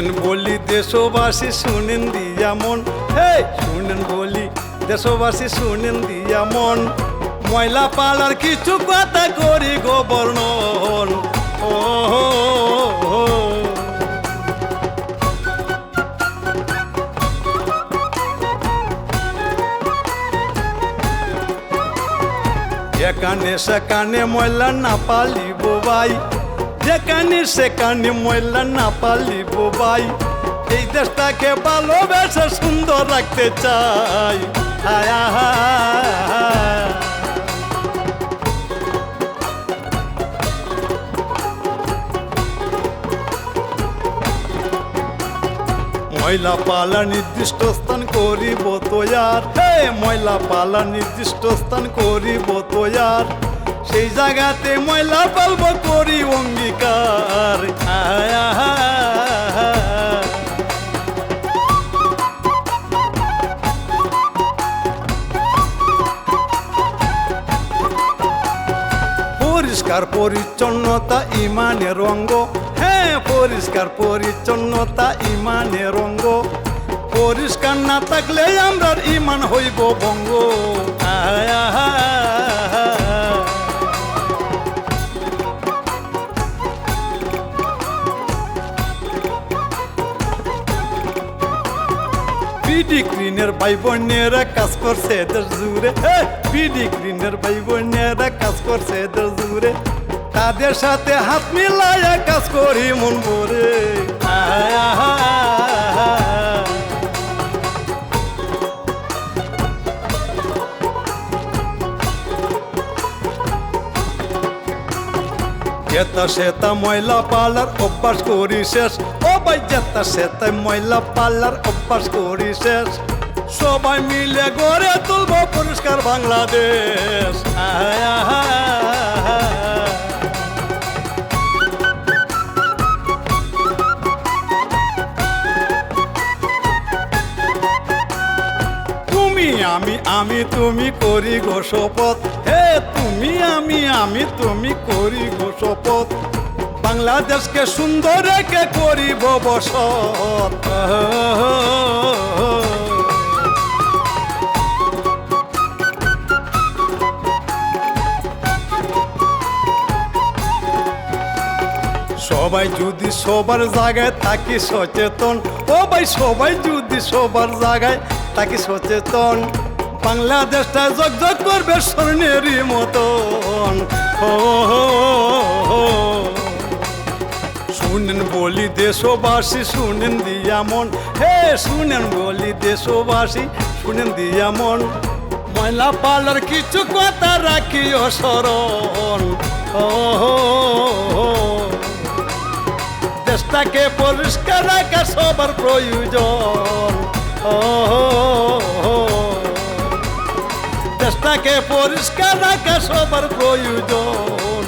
বলি দেশবাসী শুনেন দিয়া মন। হে শুনেন বলি দেশবাসী শুনেন দিয়া মন। ময়লা পালার কিছু কথা করি গোবর্ণন ও হো হো। যেখানে সেখানে ময়লা না পালিব ভাই। যেখানে সেখানে ময়লা না পালিব ভাই। এই দেশটাকে ভালোবেসে সুন্দর রাখতে চাই। ময়লা পালা নির্দিষ্ট স্থান করিব তোয়ার। হে, ময়লা পালা নির্দিষ্ট স্থান করিব তোয়ার। সেই জায়গাতে ময়লা পালব করি অঙ্গীকার। পরিষ্কার পরিচ্ছন্নতা ইমানের অঙ্গ হ্যাঁ পরিষ্কার পরিচ্ছন্নতা ইমানের অঙ্গ পরিষ্কার না থাকলে আমরা ইমান হইব ভঙ্গ আয়। বিডি গ্রিনের ভাই বোনেরা কাজ করছে এদের জুড়ে। ভাই বোনেরা কাজ করছে এদের জুড়ে। তাদের সাথে হাত মিলাইয়া কাজ করি মন ভরে। সেতা ময়লা পালার অভ্যাস করি শেষ। ভাই যেতা সেতা ময়লা পালার অভ্যাস করি শেষ। সবাই মিলে গড়ে তুলব পরিষ্কার বাংলাদেশ। তুমি আমি আমি তুমি করি গো শপথ হে, তুমি আমি আমি তুমি করি গো শপথ বাংলাদেশকে সুন্দর রেখে করিব বসত। সবাই যদি সবার জায়গায় থাকি সচেতন, ও ভাই সবাই যদি সবার জায়গায় থাকি সচেতন, বাংলাদেশটা জগ করবে স্বর্ণেরই মতন। ও দেশবাসী শুনেন দিয়া মন হে, শুনেন বলি দেশবাসী, শুনেন দিয়া মন ময়লা পালার কিছু কথা রাখিও ও হো হো। দেশটাকে পরিষ্কার রাখা সবার প্রয়োজন ও হো হো। দেশটাকে পরিষ্কার রাখা সবার প্রয়োজন